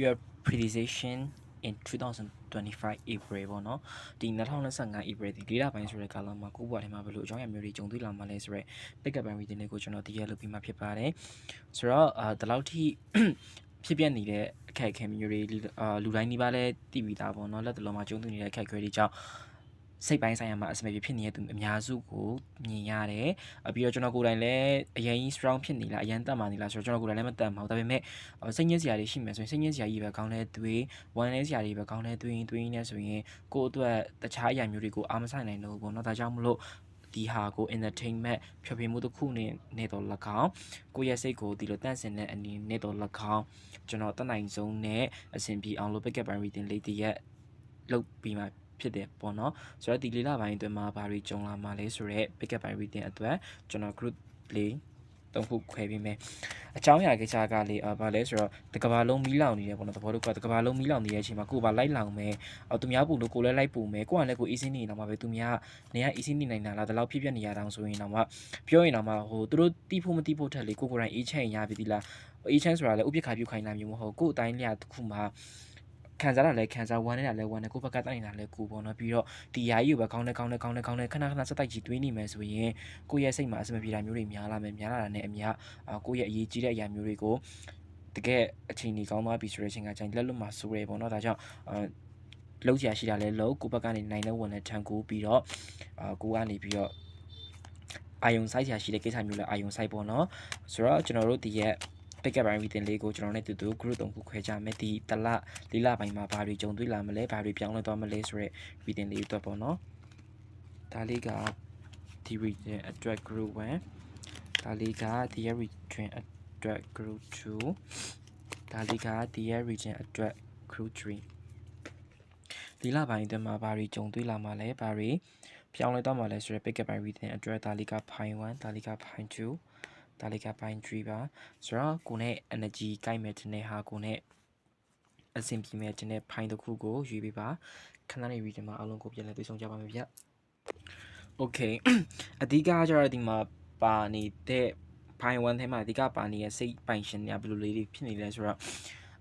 your predecision in 2025 April ပေါ့နော်ဒီ2025 April ဒီလေးလပိုင်းဆိုတဲ့ကာလမှာကိုယ့်ဘဝထဲမှာဘယ်လိုအကြောင်းအရာမျိုးတွေကြုံတွေ့လာမှလဲဆိုတော့ pick up and reading လေးကိုကျွန်တော်တည်ရလုပ်ပြီးမှဖြစ်ပါတယ်ဆိုတော့အာဒီလောက်ထိဖြစ်ပြနေတဲ့အခက်အခဲမျိုးတွေလူအာလူတိုင်းဒီပါလဲတည်ပြီးသားပေါ့နော်လက်တလုံးမှာကြုံတွေ့နေတဲ့အခက်အခဲတွေကြောင့် စိတ်ပိုင်းဆိုင်ရာမှာအစမပြေဖြစ်နေတဲ့သူအများစုကိုမြင်ရတယ်အပြီးတော့ကျွန်တော်ကိုယ်တိုင်လည်းအရင် strong ဖြစ်နေလားအရင်တက်မှနေလားဆိုတော့ကျွန်တော်ကိုယ်တိုင်လည်းမတက်ပါဘူးဒါပေမဲ့စိတ်ညစ်စရာတွေရှိမယ်ဆိုရင်စိတ်ညစ်စရာကြီးပဲကောင်းတဲ့သွေးဝမ်းနည်းစရာတွေပဲကောင်းတဲ့သွေးသွေးနဲ့ဆိုရင်ကိုယ့်အတွက်တခြားအရာမျိုးတွေကိုအားမဆိုင်နိုင်တော့ဘူးပေါ့နော်ဒါကြောင့်မလို့ဒီဟာကို entertainment ဖြောပြမှုတစ်ခုနဲ့နေတော့၎င်းကိုယ့်ရဲ့စိတ်ကိုဒီလိုတန့်စင်တဲ့အနေနဲ့တော့၎င်းကျွန်တော်တက်နိုင်ဆုံးနဲ့အဆင်ပြေအောင်လို့ pick up and reading လေးတည်းရဲ့လုပ်ပြီးမှ ဖြစ်တယ်ပေါ့နော်ဆိုတော့ဒီလေးလပိုင်းအတွင်းမှာဘာတွေကြုံလာမှလဲဆိုတော့ pick up and reading အတွက်ကျွန်တော် group လေးသုံးခုခွဲပေးမယ်အကြောင်းအရာကိစ္စကလေအာဗာလဲဆိုတော့တကဘာလုံးမီးလောင်နေတယ်ပေါ့နော်သဘောတူကတကဘာလုံးမီးလောင်နေတဲ့အချိန်မှာကိုယ်ပါလိုက်လောင်မယ်အော်သူများပူလို့ကိုယ်လည်းလိုက်ပူမယ်ကိုယ်ကလည်းကိုယ်အေးစင်းနေတော့မှပဲသူများနေရအေးစင်းနေနိုင်တာလားဒီလောက်ဖြစ်ပြနေရတောင်ဆိုရင်တော့မှပြောရင်တော့မှဟိုသူတို့တီးဖို့မတီးဖို့ထက်လေကိုယ်ကိုယ်တိုင်အေးချမ်းရပြီဒီလားအေးချမ်းဆိုတာလည်းဥပ္ပခါပြုခိုင်းတာမျိုးမဟုတ်ကိုယ်အတိုင်းလျာတစ်ခုမှာ ခံစားတာလည်းခံစားဝမ်းနေတာလည်းဝမ်းနေကိုယ့်ဘက်ကတိုင်နေတာလည်းကိုယ်ပေါ့နော်ပြီးတော့ဒီယာကြီးကိုပဲကောင်းတယ်ကောင်းတယ်ကောင်းတယ်ကောင်းတယ်ခဏခဏစက်တိုက်ကြီးတွေးနေမယ်ဆိုရင်ကိုယ့်ရဲ့စိတ်မှာအစမပြေတာမျိုးတွေများလာမယ်များလာတာနဲ့အများအာကိုယ့်ရဲ့အရေးကြီးတဲ့အရာမျိုးတွေကိုတကယ်အချိန်ကြီးကောင်းသွားပြီဆိုတဲ့အချိန်ကကျရင်လက်လွတ်မှာစိုးရဲပေါ့နော်ဒါကြောင့်အာလုံးချရာရှိတာလဲလုံးကိုဘက်ကနေနိုင်တဲ့ဝန်နဲ့ထန်ကိုပြီးတော့အာကိုကနေပြီးတော့အာယုံဆိုင်ချရာရှိတဲ့ကိစ္စမျိုးလဲအာယုံဆိုင်ပေါ့နော်ဆိုတော့ကျွန်တော်တို့ဒီရဲ့ pick up and reading လေးကိုကျွန်တော်နဲ့တူတူ group တုံးခုခွဲကြမယ်ဒီတလလေးလပိုင်းမှာဘာတွေကြုံတွေ့လာမလဲဘာတွေပြောင်းလဲသွားမလဲဆိုတော့ reading လေးတော့ပေါ့နော်ဒါလေးကဒီ reading အတွက် group 1ဒါလေးကဒီရဲ့ reading အတွက် group 2ဒါလေးကဒီရဲ့ region အတွက် group 3ဒီလပိုင်းအတွင်းမှာဘာတွေကြုံတွေ့လာမှာလဲဘာတွေပြောင်းလဲသွားမှာလဲဆိုတော့ pick up by reading အတွက်ဒါလေးက point 1ဒါလေးက point 2 ဒါလေးက point 3ပါဆိုတော့ကိုနဲ့ energy ကိုက်မဲ့တဲ့ဟာကိုနဲ့အဆင်ပြေမဲ့တဲ့ point တစ်ခုကိုယူပေးပါခဏနေ region မှာအလုံးကိုပြန်လဲတွေ့ဆုံကြပါမယ်ဗျ Okay အဓိကကျတော့ဒီမှာပါနေတဲ့ point 1ထဲမှာအဓိကပါနေတဲ့စိတ်ပိုင်ရှင်တွေကဘယ်လိုလေးတွေဖြစ်နေလဲဆိုတော့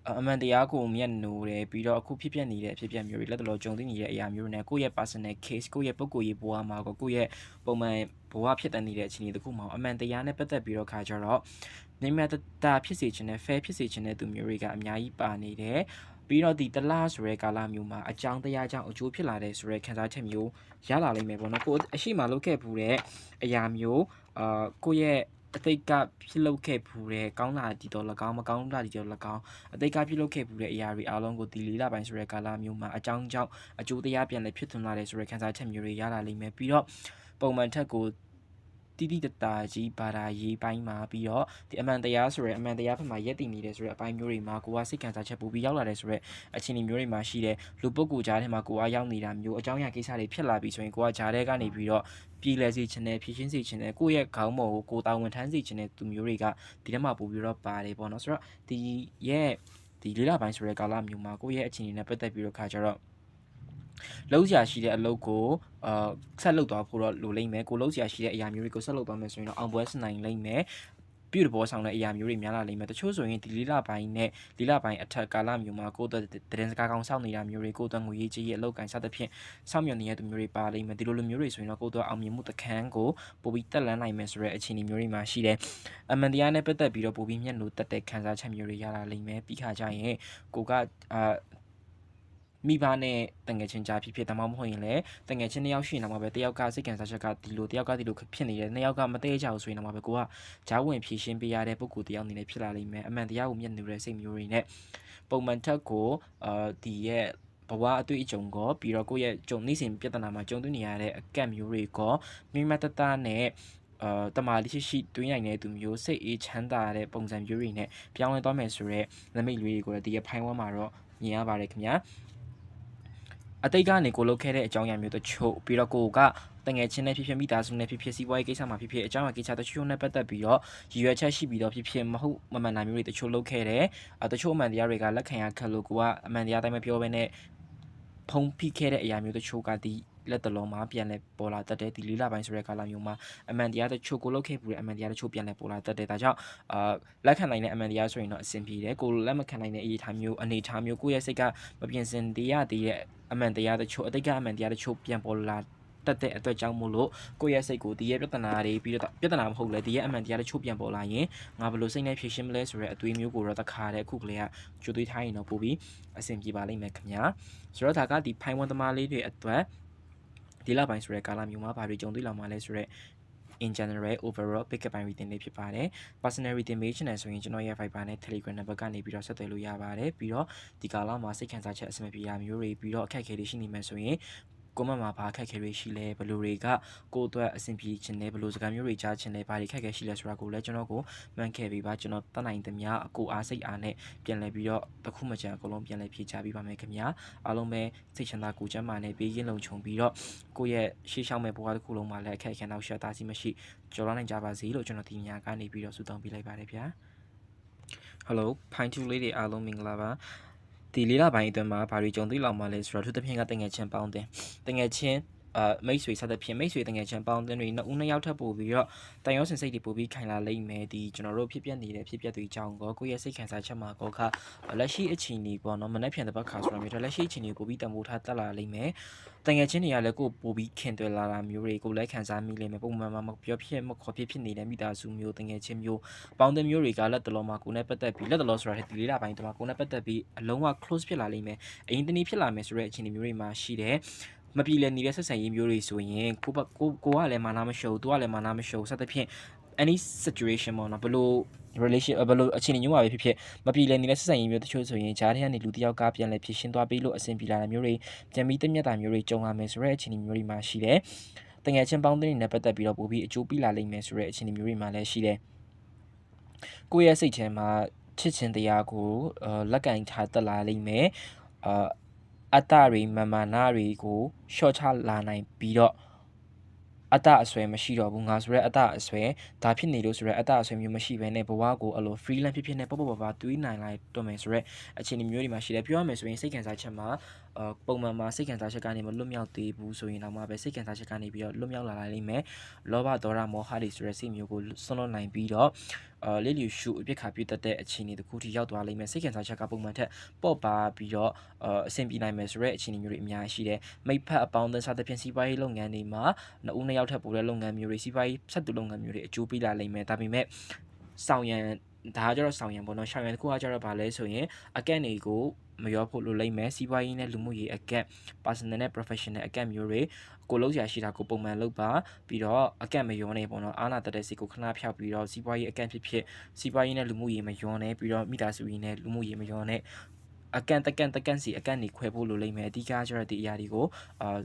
အအမှန်တရားကိုမျက်နှိုးတယ်ပြီးတော့အခုဖြစ်ပျက်နေတဲ့အဖြစ်အပျက်မျိုးတွေလက်တလောကြုံသိနေတဲ့အရာမျိုးတွေနဲ့ကိုယ့်ရဲ့ personal case ကိုယ့်ရဲ့ပုဂ္ဂိုလ်ရေးဘဝမှာကိုယ့်ရဲ့ပုံမှန်ဘဝဖြစ်တတ်နေတဲ့အခြေအနေတစ်ခုမှာအမှန်တရားနဲ့ပတ်သက်ပြီးတော့ခါကြတော့နေမတတာဖြစ်စေခြင်းနဲ့ fair ဖြစ်စေခြင်းနဲ့သူမျိုးတွေကအများကြီးပါနေတယ်ပြီးတော့ဒီတလားဆိုရဲကာလမျိုးမှာအကြောင်းတရားကြောင့်အကျိုးဖြစ်လာတဲ့ဆိုရဲခံစားချက်မျိုးရလာလိမ့်မယ်ပေါ့နော်ကိုအရှိမလုပ်ခဲ့ဘူးတဲ့အရာမျိုးအာကိုယ့်ရဲ့ အတိတ်ကဖြစ်လုပ်ခဲ့ဘူးတဲ့ကောင်းတာဒီတော့၎င်းမကောင်းတာဒီတော့၎င်းအတိတ်ကဖြစ်လုပ်ခဲ့ဘူးတဲ့အရာတွေအားလုံးကိုဒီလေးလပိုင်းဆိုရဲကာလမျိုးမှာအကြောင်းကြောင့်အကျိုးတရားပြန်လဲဖြစ်ထွန်းလာတဲ့ဆိုရဲခံစားချက်မျိုးတွေရလာလိမ့်မယ်ပြီးတော့ပုံမှန်ထက်ကို တိတိတတာကြီးဘာသာရေးပိုင်းမှာပြီးတော့ဒီအမှန်တရားဆိုရဲအမှန်တရားဘက်မှာရက်တည်နေတယ်ဆိုရဲအပိုင်းမျိုးတွေမှာကိုကစိတ်ခံစားချက်ပိုပြီးရောက်လာတယ်ဆိုရဲအခြေအနေမျိုးတွေမှာရှိတဲ့လူပုဂ္ဂိုလ်ကြားထဲမှာကိုကရောက်နေတာမျိုးအကြောင်းအရာကိစ္စတွေဖြစ်လာပြီဆိုရင်ကိုကကြားထဲကနေပြီးတော့ပြည်လဲစေချင်တယ်ဖြည့်ရှင်းစေချင်တယ်ကိုယ့်ရဲ့ခေါင်းပေါ်ကိုကိုတာဝန်ထမ်းစေချင်တဲ့သူမျိုးတွေကဒီထဲမှာပို့ပြီးတော့ပါတယ်ပေါ့နော်ဆိုတော့ဒီရဲ့ဒီလေးလပိုင်းဆိုတဲ့ကာလမျိုးမှာကိုယ့်ရဲ့အခြေအနေနဲ့ပတ်သက်ပြီးတော့ခါကြတော့ လုံးစရာရှိတဲ့အလုပ်ကိုအာဆက်လုပ်သွားဖို့တော့လိုလိမ့်မယ်ကိုလုံးစရာရှိတဲ့အရာမျိုးတွေကိုဆက်လုပ်သွားမယ်ဆိုရင်တော့အောင်ပွဲစနိုင်လိမ့်မယ်ပြုတ်ဘောဆောင်တဲ့အရာမျိုးတွေများလာလိမ့်မယ်တချို့ဆိုရင်ဒီလီလာပိုင်းနဲ့လီလာပိုင်းအထက်ကာလမျိုးမှာကိုယ်တဲ့တရင်စကားကောင်းစောင့်နေတာမျိုးတွေကိုယ်တဲ့ငွေရေးကြီးရဲ့အလောက်ကန်စသဖြင့်စောင့်မျှော်နေတဲ့သူမျိုးတွေပါလိမ့်မယ်ဒီလိုလိုမျိုးတွေဆိုရင်တော့ကိုယ်တဲ့အောင်မြင်မှုတခန်းကိုပိုပြီးတက်လန်းနိုင်မယ်ဆိုတဲ့အခြေအနေမျိုးတွေမှာရှိတယ်အမှန်တရားနဲ့ပတ်သက်ပြီးတော့ပိုပြီးမျက်နှာတက်တဲ့ခံစားချက်မျိုးတွေရလာလိမ့်မယ်ပြီးခါကျရင်ကိုကအာ မိဘနဲ့တငယ်ချင်းကြားဖြစ်ဖြစ်ဒါမှမဟုတ်ရင်လည်းတငယ်ချင်းတစ်ယောက်ရှိနေမှာပဲတယောက်ကစိတ်ကန်စားချက်ကဒီလိုတယောက်ကဒီလိုဖြစ်နေတယ်နှစ်ယောက်ကမသေးကြဘူးဆိုရင်တော့ပဲကိုကဂျားဝင်ဖြည့်ရှင်းပေးရတဲ့ပုံကူတယောက်အနေနဲ့ဖြစ်လာလိမ့်မယ်အမှန်တရားကိုမျက်နှာတဲ့စိတ်မျိုးတွေနဲ့ပုံမှန်ထက်ကိုအာဒီရဲ့ဘဝအတွေ့အကြုံကောပြီးတော့ကိုယ့်ရဲ့ကြုံနေစဉ်ပြဿနာမှာကြုံတွေ့နေရတဲ့အကန့်မျိုးတွေကောမိမတတနဲ့အာတမာလေးရှိရှိတွင်းနိုင်တဲ့သူမျိုးစိတ်အေးချမ်းသာတဲ့ပုံစံမျိုးတွေနဲ့ပြောင်းလဲသွားမယ်ဆိုတော့လက်မိတ်လေးတွေကိုလည်းဒီရဖိုင်းဝမ်းမှာတော့မြင်ရပါတယ်ခင်ဗျာ အတိတ်ကနေကိုလုတ်ခဲ့တဲ့အကြောင်းအရာမျိုးတချို့ပြီးတော့ကိုကတငယ်ချင်းနဲ့ဖြစ်ဖြစ်မိသားစုနဲ့ဖြစ်ဖြစ်စီးပွားရေးကိစ္စမှာဖြစ်ဖြစ်အကြောင်းအရာကိစ္စတချို့နဲ့ပတ်သက်ပြီးတော့ရည်ရွယ်ချက်ရှိပြီးတော့ဖြစ်ဖြစ်မဟုတ်မမှန်တာမျိုးတွေတချို့လုပ်ခဲ့တယ်အတချို့အမှန်တရားတွေကလက်ခံရခက်လို့ကိုကအမှန်တရားတိုင်းမပြောဘဲနဲ့ဖုံးဖိခဲ့တဲ့အရာမျိုးတချို့ကဒီလက်တလုံးမှာပြန်လဲပေါ်လာတတ်တယ်ဒီလေးလပိုင်းဆိုတဲ့ကာလမျိုးမှာအမှန်တရားတချို့ကိုလောက်ခဲ့ပူတဲ့အမှန်တရားတချို့ပြန်လဲပေါ်လာတတ်တယ်ဒါကြောင့်အာလက်ခံနိုင်တဲ့အမှန်တရားဆိုရင်တော့အဆင်ပြေတယ်ကိုလက်မခံနိုင်တဲ့အနေအထားမျိုးအနေအထားမျိုးကိုယ့်ရဲ့စိတ်ကမပြင်ဆင်တရားတည်းရဲ့ အမှန်တရားတချို့အတိတ်ကအမှန်တရားတချို့ပြန်ပေါ်လာတက်တဲ့အတွက်ကြောင့်မို့လို့ကိုယ့်ရဲ့စိတ်ကိုဒီရဲ့ပြဿနာတွေပြီးတော့ပြဿနာမဟုတ်လေဒီရဲ့အမှန်တရားတချို့ပြန်ပေါ်လာရင်ငါဘယ်လိုစိတ်နဲ့ဖြေရှင်းမလဲဆိုတဲ့အသွေးမျိုးကိုတော့တခါတည်းအခုကလေးကကြိုသွေးထားရင်တော့ပို့ပြီးအဆင်ပြေပါလိမ့်မယ်ခင်ဗျာဆိုတော့ဒါကဒီဖိုင်ဝန်သမားလေးတွေအတွက်ဒီလပိုင်းဆိုတဲ့ကာလမျိုးမှာဘာတွေကြုံတွေ့လာမှာလဲဆိုတော့ in general overall pick up by reading လေးဖြစ်ပါတယ် personal reading page နဲ့ဆိုရင်ကျွန်တော်ရဲ့ Viber နဲ့ Telegram နံပါတ်ကနေပြီးတော့ဆက်သွယ်လို့ရပါတယ်ပြီးတော့ဒီကာလမှာစိတ်ခံစားချက်အဆင်မပြေရမျိုးတွေပြီးတော့အခက်အခဲတွေရှိနေမှဆိုရင် ကိုမမှာဘာအခက်အခဲတွေရှိလဲဘယ်လိုတွေကကိုယ့်အတွက်အဆင်ပြေခြင်းလဲဘယ်လိုစကားမျိုးတွေကြားခြင်းလဲဘာတွေအခက်အခဲရှိလဲဆိုတာကိုလည်းကျွန်တော်ကိုမှန်ခဲ့ပြီးပါကျွန်တော်တတ်နိုင်သမျှအကိုအားစိတ်အားနဲ့ပြန်လည်ပြီးတော့တစ်ခုမှကြံအကုန်လုံးပြန်လည်ဖြေချပေးပါမယ်ခင်ဗျာအားလုံးပဲစိတ်ချမ်းသာကိုယ်ကျန်းမာနဲ့ဘေးကင်းလုံခြုံပြီးတော့ကိုယ့်ရဲ့ရှေ့ရှောက်မဲ့ဘဝတစ်ခုလုံးမှာလည်းအခက်အခဲနောက်ရှာတာစီမရှိကျော်လွှားနိုင်ကြပါစေလို့ကျွန်တော်ဒီညကနေပြီးတော့ဆုတောင်းပေးလိုက်ပါတယ်ဗျာ Hello ဖိုင်တူလေးတွေအားလုံးမင်္ဂလာပါ ဒီလေးလပိုင်းအတွင်းမှာဘာတွေကြုံတွေ့လောက်မှလဲဆိုတော့သူတစ်ဖြင့်ကတငယ်ချင်းပေါင်းတင်တငယ်ချင်း အာမိတ်ဆွေစသဖြင့်မိတ်ဆွေတငယ်ချင်းပေါင်းတင်တွေနှစ်ဦးနှစ်ယောက်ထပ်ပို့ပြီးတော့တန်ရုံးစင်စိတ်တွေပို့ပြီးခိုင်လာလိမ့်မယ်ဒီကျွန်တော်တို့ဖြစ်ပျက်နေတဲ့ဖြစ်ပျက်တွေအကြောင်းကိုကိုယ့်ရဲ့စိတ်ခံစားချက်မှာကိုကလက်ရှိအခြေအနေပေါ့နော်မနေ့ဖြန်တစ်ပတ်ခါဆိုတော့မျိုးလက်ရှိအခြေအနေကိုပို့ပြီးတံမိုးထားတက်လာလိမ့်မယ်တငယ်ချင်းတွေကလည်းကိုပို့ပြီးခင်တွယ်လာတာမျိုးတွေကိုလည်းခံစားမိလိမ့်မယ်ပုံမှန်မှာမပြောဖြစ်မခေါ်ဖြစ်ဖြစ်နေတဲ့မိသားစုမျိုးတငယ်ချင်းမျိုးပေါင်းတဲ့မျိုးတွေကလက်တလုံးမှာကိုနဲ့ပတ်သက်ပြီးလက်တလုံးဆိုတာဒီလေးလာပိုင်းတမှာကိုနဲ့ပတ်သက်ပြီးအလုံးဝ close ဖြစ်လာလိမ့်မယ်အရင်တနည်းဖြစ်လာမယ်ဆိုတဲ့အခြေအနေမျိုးတွေမှာရှိတယ် မပြေလည်နေတဲ့ဆက်ဆံရေးမျိုးတွေဆိုရင်ကိုကိုကိုကလည်းမာနာမရှုပ်သူကလည်းမာနာမရှုပ်စသဖြင့် any situation ပေါ့နော်ဘယ်လို relation ဘယ်လိုအခြေအနေမျိုးမှာပဲဖြစ်ဖြစ်မပြေလည်နေတဲ့ဆက်ဆံရေးမျိုးတချို့ဆိုရင်ဂျားထဲကနေလူတစ်ယောက်ကပြန်လဲဖြစ်ရှင်းသွားပြီးလို့အဆင်ပြေလာတာမျိုးတွေပြန်ပြီးတက်မြတ်တာမျိုးတွေကြုံလာမယ်ဆိုတဲ့အခြေအနေမျိုးတွေမှာရှိတယ်တငယ်ချင်းပေါင်းတဲ့နေနဲ့ပတ်သက်ပြီးတော့ပို့ပြီးအကျိုးပေးလာလိမ့်မယ်ဆိုတဲ့အခြေအနေမျိုးတွေမှာလည်းရှိတယ်ကိုယ့်ရဲ့စိတ်ထဲမှာချစ်ချင်းတရားကိုလက်ကင်ထားတက်လာလိမ့်မယ်အာ အတ္တတွေမမာနတွေကိုရှော့ချလာနိုင်ပြီးတော့အတ္တအဆွဲမရှိတော့ဘူးငါဆိုရဲအတ္တအဆွဲဒါဖြစ်နေလို့ဆိုရဲအတ္တအဆွဲမျိုးမရှိဘဲနဲ့ဘဝကိုအဲ့လို freelance ဖြစ်ဖြစ်နဲ့ပေါ့ပေါ့ပါပါတွေးနိုင်လိုက်တော့မယ်ဆိုရဲအခြေအနေမျိုးတွေမှာရှိတယ်ပြောရမယ်ဆိုရင်စိတ်ခံစားချက်မှာအာပုံမှန်မှာစိတ်ခံစားချက်ကနေမလွတ်မြောက်သေးဘူးဆိုရင်တော့မှပဲစိတ်ခံစားချက်ကနေပြီးတော့လွတ်မြောက်လာနိုင်လိမ့်မယ်လောဘဒေါသမောဟတွေဆိုရဲစိတ်မျိုးကိုဆွလွတ်နိုင်ပြီးတော့ အာလေးလျူရှုအပြစ်ခါပြတ်တဲ့အခြေအနေတစ်ခုထိရောက်သွားလိမ့်မယ်စိတ်ခံစားချက်ကပုံမှန်ထက်ပေါ့ပါပြီးတော့အာအဆင်ပြေနိုင်မယ်ဆိုတဲ့အခြေအနေမျိုးတွေအများကြီးရှိတယ်မိဖက်အပေါင်းအသင်းစသဖြင့်စီးပွားရေးလုပ်ငန်းတွေမှာနှစ်ဦးနှစ်ယောက်ထက်ပိုတဲ့လုပ်ငန်းမျိုးတွေစီးပွားရေးဆက်သူလုပ်ငန်းမျိုးတွေအကျိုးပေးလာလိမ့်မယ်ဒါပေမဲ့ဆောင်ရန် ဒါကကျတော့ဆောင်ရံပေါ့နော်ဆောင်ရံတစ်ခုကကျတော့ဗာလဲဆိုရင်အကန့်တွေကိုမရောဖို့လိုလိမ့်မယ်စီးပွားရေးနဲ့လူမှုရေးအကန့် personal နဲ့ professional အကန့်မျိုးတွေကိုလုံးရရှိတာကိုပုံမှန်လုပ်ပါပြီးတော့အကန့်မရောနေပေါ့နော်အာနာတတဲ့စီကိုခဏဖျောက်ပြီးတော့စီးပွားရေးအကန့်ဖြစ်ဖြစ်စီးပွားရေးနဲ့လူမှုရေးမရောနေပြီးတော့မိသားစုရေးနဲ့လူမှုရေးမရောနေအကန်တကန်တကန်စီအကန်နေခွဲဖို့လိုလိမ့်မယ်အဓိကကျတော့ဒီအရာတွေကိုအာ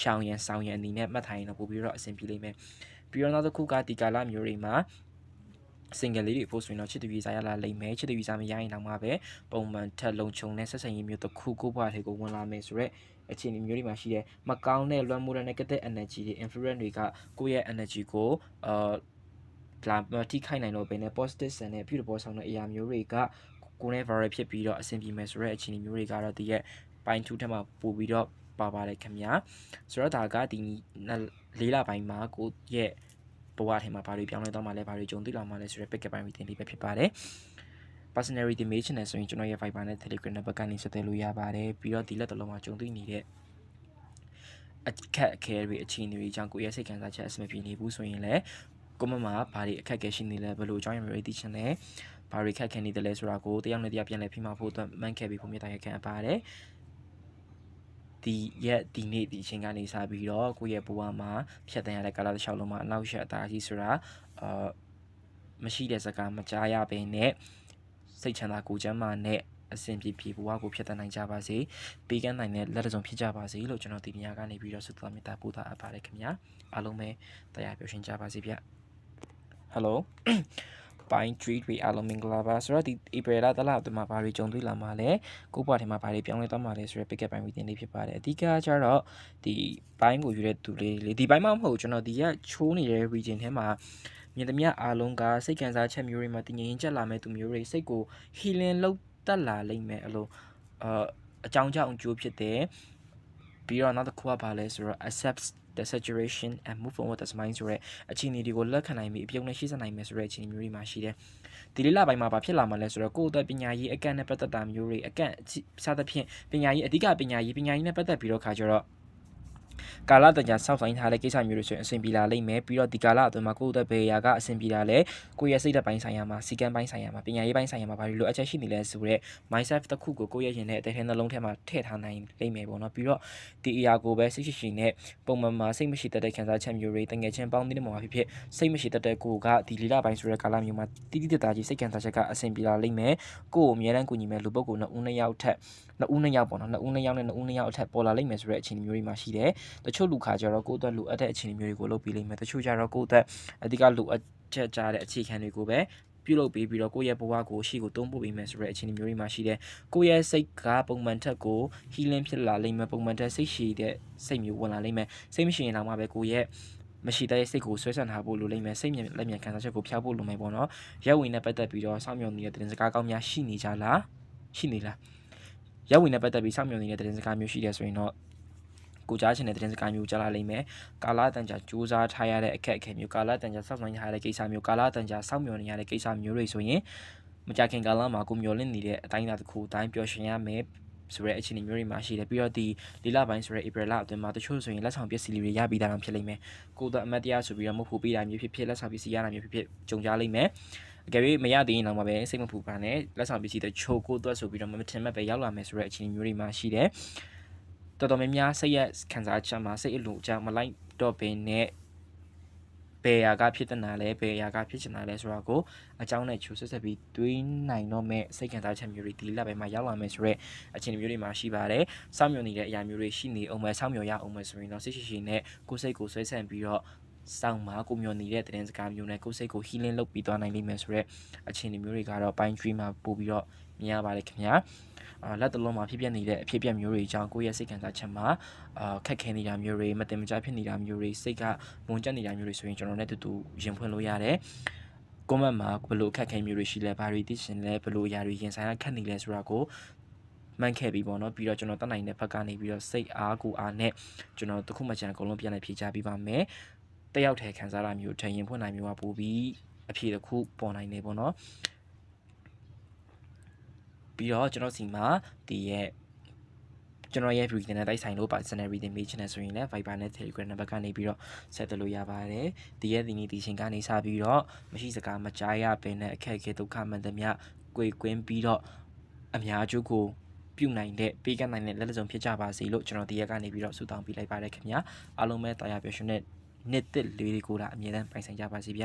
ရှောင်ရန်ဆောင်ရန်အနေနဲ့မှတ်ထိုင်ရင်တော့ပို့ပြီးတော့အဆင်ပြေလိမ့်မယ်ပြီးတော့နောက်တစ်ခုကဒီကာလမျိုးတွေမှာ single လေးတွေပို့ဆိုရင်တော့ချစ်သူဗီဇာရလာလိမ့်မယ်ချစ်သူဗီဇာမရရင်တော့မှပဲပုံမှန်ထက်လုံခြုံတဲ့ဆက်ဆံရေးမျိုးတစ်ခုကိုဘွားတွေကိုဝင်လာမယ်ဆိုတော့အခြေအနေမျိုးတွေမှာရှိတဲ့မကောင်းတဲ့လွှမ်းမိုးတဲ့ negative energy တွေ influence တွေကကိုယ့်ရဲ့ energy ကိုအာလာမထိခိုက်နိုင်တော့ဘဲနဲ့ positive ဆန်တဲ့ beautiful ဆောင်တဲ့အရာမျိုးတွေကကိုယ်နဲ့ viral ဖြစ်ပြီးတော့အဆင်ပြေမယ်ဆိုတဲ့အခြေအနေမျိုးတွေကတော့ဒီရဲ့ပိုင်း2ထက်မှပို့ပြီးတော့ပါပါတယ်ခင်ဗျာဆိုတော့ဒါကဒီလေးလပိုင်းမှာကိုယ့်ရဲ့ ဘဝထဲမှာဘာတွေပြောင်းလဲသွားမှလဲဘာတွေကြုံတွေ့လာမှလဲဆိုတဲ့ pick up ပိုင်း reading လေးပဲဖြစ်ပါတယ် personality image နဲ့ဆိုရင်ကျွန်တော်ရဲ့ Viber နဲ့ Telegram နဲ့ဘက်ကနေဆက်သွယ်လို့ရပါတယ်ပြီးတော့ဒီလက်တလုံးမှာကြုံတွေ့နေတဲ့အခက်အခဲတွေအခြေအနေတွေကြောင့်ကိုယ့်ရဲ့စိတ်ခံစားချက်အဆင်မပြေနေဘူးဆိုရင်လည်းကိုမမဘာတွေအခက်အခဲရှိနေလဲဘယ်လိုအကြောင်းအရာတွေသိချင်လဲဘာတွေခက်ခဲနေတယ်လဲဆိုတာကိုတယောက်နဲ့တယောက်ပြန်လည်ဖိမှဖို့အတွက်မှန်ခဲ့ပြီးဖို့မြတ်တာရခံအပ်ပါတယ် ဒီရက်ဒီနေ့ဒီအချိန်ကနေစပြီးတော့ကိုယ့်ရဲ့ဘဝမှာဖြတ်တန်းရတဲ့ကာလတစ်လျှောက်လုံးမှာအနောက်ရှက်အသားကြီးဆိုတာအာမရှိတဲ့စကားမကြားရဘဲနဲ့စိတ်ချမ်းသာကိုယ်ချမ်းသာနဲ့အဆင်ပြေပြေဘဝကိုဖြတ်တန်းနိုင်ကြပါစေပေးကမ်းနိုင်တဲ့လက်တစုံဖြစ်ကြပါစေလို့ကျွန်တော်ဒီညကနေပြီးတော့ဆုတောင်းမေတ္တာပို့တာအပ်ပါတယ်ခင်ဗျာအားလုံးပဲတရားပြောရှင်ကြပါစေဗျ Hello Pine Tree တွေအားလုံးမင်္ဂလာပါဆိုတော့ဒီ April လတလအတွင်းမှာဘာတွေကြုံတွေ့လာမှာလဲကိုယ့်ဘဝထဲမှာဘာတွေပြောင်းလဲသွားမှာလဲဆိုတော့ pick up ပိုင်း reading လေးဖြစ်ပါတယ်အဓိကကျတော့ဒီပိုင်းကိုယူတဲ့သူလေးလေဒီပိုင်းမှမဟုတ်ကျွန်တော်ဒီကချိုးနေတဲ့ region ထဲမှာမြင်သမျှအားလုံးကစိတ်ကန်စားချက်မျိုးတွေမှာတည်ငြိမ်ကြလာမဲ့သူမျိုးတွေစိတ်ကို healing လုပ်တတ်လာလိမ့်မယ်အလိုအာအကြောင်းကြောင့်အကျိုးဖြစ်တဲ့ပြီးတော့နောက်တစ်ခုကဘာလဲဆိုတော့ accepts the saturation and move on with the mind ဆိုရဲအခြေအနေတွေကိုလက်ခံနိုင်ပြီးအပြုံးနဲ့ရှေ့ဆက်နိုင်မယ်ဆိုတဲ့အခြေအနေမျိုးတွေမှာရှိတယ်ဒီလေးလပိုင်းမှာဘာဖြစ်လာမှာလဲဆိုတော့ကိုယ့်အတွက်ပညာရေးအကန့်နဲ့ပတ်သက်တာမျိုးတွေအကန့်စသဖြင့်ပညာရေးအဓိကပညာရေးပညာရေးနဲ့ပတ်သက်ပြီးတော့ခါကျတော့ ကာလတန်ကြာစောင့်ဆိုင်ထားတဲ့ကိစ္စမျိုးတွေဆိုရင်အဆင်ပြေလာလိမ့်မယ်ပြီးတော့ဒီကာလအတွင်းမှာကိုယ့်အတွက်ဘယ်အရာကအဆင်ပြေလာလဲကိုယ့်ရဲ့စိတ်ဓာတ်ပိုင်းဆိုင်ရာမှာစီကံပိုင်းဆိုင်ရာမှာပညာရေးပိုင်းဆိုင်ရာမှာဘာလို့လိုအပ်ချက်ရှိနေလဲဆိုတော့ mindset တစ်ခုကိုကိုယ့်ရဲ့ရင်ထဲအသေးထဲနှလုံးထဲမှာထည့်ထားနိုင်လိမ့်မယ်ပေါ့နော်ပြီးတော့ဒီအရာကိုပဲစိတ်ရှိရှိနဲ့ပုံမှန်မှာစိတ်မရှိတတ်တဲ့ခံစားချက်မျိုးတွေတငယ်ချင်းပေါင်းသင်းတဲ့မှာဖြစ်ဖြစ်စိတ်မရှိတတ်တဲ့ကိုယ်ကဒီလီလာပိုင်းဆိုတဲ့ကာလမျိုးမှာတိတိတသားကြီးစိတ်ခံစားချက်ကအဆင်ပြေလာလိမ့်မယ်ကိုယ်ကိုအများတန်းကူညီမဲ့လူပုဂ္ဂိုလ်နှစ်ဦးနှစ်ယောက်ထက်နှစ်ဦးနှစ်ယောက်ပေါ့နော်နှစ်ဦးနှစ်ယောက်နဲ့နှစ်ဦးနှစ်ယောက်အထက်ပေါ်လာလိမ့်မယ်ဆိုတဲ့အခြေအနေမျိုးတွေမှာရှိတယ်တချို့လူခါကျတော့ကိုယ့်အတွက်လိုအပ်တဲ့အခြေအနေမျိုးတွေကိုလုပ်ပြီးလိမ့်မယ်တချို့ကျတော့ကိုယ့်အတွက်အဓိကလိုအပ်ချက်ကြတဲ့အခြေခံတွေကိုပဲပြုလုပ်ပြီးပြီးတော့ကိုယ့်ရဲ့ဘဝကိုရှေ့ကိုတွန်းပို့ပေးမယ်ဆိုတဲ့အခြေအနေမျိုးတွေမှာရှိတယ်ကိုယ့်ရဲ့စိတ်ကပုံမှန်ထက်ကို healing ဖြစ်လာလိမ့်မယ်ပုံမှန်ထက်စိတ်ရှည်တဲ့စိတ်မျိုးဝင်လာလိမ့်မယ်စိတ်မရှိရင်တော့မှပဲကိုယ့်ရဲ့မရှိတဲ့စိတ်ကိုဆွဲဆန့်ထားဖို့လိုလိမ့်မယ်စိတ်မြင်လက်မြန်ခံစားချက်ကိုဖျောက်ဖို့လိုမယ်ပေါ့နော်ရက်ဝင်နဲ့ပတ်သက်ပြီးတော့စောင့်မျှော်နေတဲ့တင်စကားကောင်းများရှိနေကြလားရှိနေလားရက်ဝင်နဲ့ပတ်သက်ပြီးစောင့်မျှော်နေတဲ့တင်စကားမျိုးရှိတယ်ဆိုရင်တော့ ကိုကြားချင်တဲ့တင်စကားမျိုးကြားလာလိမ့်မယ်ကာလတန်ကြာစူးစမ်းထားရတဲ့အခက်အခဲမျိုးကာလတန်ကြာစောင့်ဆောင်ရတဲ့ကိစ္စမျိုးကာလတန်ကြာစောင့်မျှော်နေရတဲ့ကိစ္စမျိုးတွေဆိုရင်မကြခင်ကာလမှာကိုမျှော်လင့်နေတဲ့အတိုင်းအတာတစ်ခုအတိုင်းပျော်ရွှင်ရမယ်ဆိုတဲ့အခြေအနေမျိုးတွေမှာရှိတယ်ပြီးတော့ဒီလီလာပိုင်းဆိုတဲ့ April လအတွင်းမှာတချို့ဆိုရင်လက်ဆောင်ပစ္စည်းလေးတွေရပြီးသားမှဖြစ်လိမ့်မယ်ကိုယ်တော့အမတ်တရားဆိုပြီးတော့မဟုတ်ပေးတာမျိုးဖြစ်ဖြစ်လက်ဆောင်ပစ္စည်းရတာမျိုးဖြစ်ဖြစ်ကြုံကြလိမ့်မယ်အကယ်၍မရသေးရင်တော့ပဲစိတ်မပူပါနဲ့လက်ဆောင်ပစ္စည်းတချို့ကိုအတွက်ဆိုပြီးတော့မထင်မှတ်ပဲရောက်လာမယ်ဆိုတဲ့အခြေအနေမျိုးတွေမှာရှိတယ် တော်တော်များများစိတ်ရခံစားချက်မှာစိတ်အလိုအကျမလိုက်တော့ပင်နဲ့ဘယ်ရာကဖြစ်တဲ့နာလဲဘယ်ရာကဖြစ်ချင်တာလဲဆိုတာကိုအကြောင်းနဲ့ချိုးဆက်ဆက်ပြီးတွေးနိုင်တော့မဲ့စိတ်ခံစားချက်မျိုးတွေဒီလက်ပဲမှာရောက်လာမယ်ဆိုတော့အခြေအနေမျိုးတွေမှာရှိပါတယ်စောင့်မျှော်နေတဲ့အရာမျိုးတွေရှိနေအောင်မယ်စောင့်မျှော်ရအောင်မယ်ဆိုရင်တော့စိတ်ရှိရှိနဲ့ကိုယ်စိတ်ကိုဆွဲဆန့်ပြီးတော့စောင့်မှာကိုမျောနေတဲ့တဲ့စကားမျိုးနဲ့ကိုယ်စိတ်ကို healing လုပ်ပြီးသွားနိုင်လိမ့်မယ်ဆိုတော့အခြေအနေမျိုးတွေကတော့ပိုင်း tree မှာပို့ပြီးတော့မြင်ရပါတယ်ခင်ဗျာအာ လက်တလုံးမှာဖြစ်ပျက်နေတဲ့အဖြစ်အပျက်မျိုးတွေအကြောင်းကိုယ့်ရဲ့စိတ်ခံစားချက်မှာအာခက်ခဲနေတာမျိုးတွေမတင်မကြဖြစ်နေတာမျိုးတွေစိတ်ကမွန်ကျက်နေတာမျိုးတွေဆိုရင်ကျွန်တော်နဲ့တူတူရင်ဖွင့်လို့ရတယ်ကွန်မန့်မှာဘယ်လိုခက်ခဲမျိုးတွေရှိလဲဘာတွေသိချင်လဲဘယ်လိုအရာတွေရင်ဆိုင်ရခက်နေလဲဆိုတာကိုမှန်ခဲ့ပြီပေါ့နော်ပြီးတော့ကျွန်တော်တတ်နိုင်တဲ့ဘက်ကနေပြီးတော့စိတ်အားကိုအားနဲ့ကျွန်တော်တခုမှချန်အကုန်လုံးပြန်လည်ဖြေချပေးပါမယ်တယောက်တည်းခံစားရမျိုးထင်ရင်ဖွင့်နိုင်မျိုးကပို့ပြီးအဖြေတစ်ခုပေါ်နိုင်နေပေါ့နော် ပြီးတော့ကျွန်တော်စီမှာဒီရဲ့ကျွန်တော်ရဲ့ reading နဲ့တိုက်ဆိုင်လို့ personal reading page နဲ့ဆိုရင်လည်း Viber နဲ့ Telegram နံပါတ်ကနေပြီးတော့ဆက်သွယ်လို့ရပါတယ်ဒီရဲ့ဒီနေ့ဒီချိန်ကနေစပြီးတော့မရှိစကားမကြားရပင်နဲ့အခက်အခဲဒုက္ခမှန်သမျှကြွေကွင်းပြီးတော့အများအကျိုးကိုပြုနိုင်တဲ့ပေးကမ်းနိုင်တဲ့လက်လက်စုံဖြစ်ကြပါစေလို့ကျွန်တော်ဒီရက်ကနေပြီးတော့ဆုတောင်းပေးလိုက်ပါတယ်ခင်ဗျာအားလုံးပဲတာယာပျော်ရွှင်တဲ့နှစ်သက်လေးတွေကိုလာအမြဲတမ်းပိုင်ဆိုင်ကြပါစေဗျ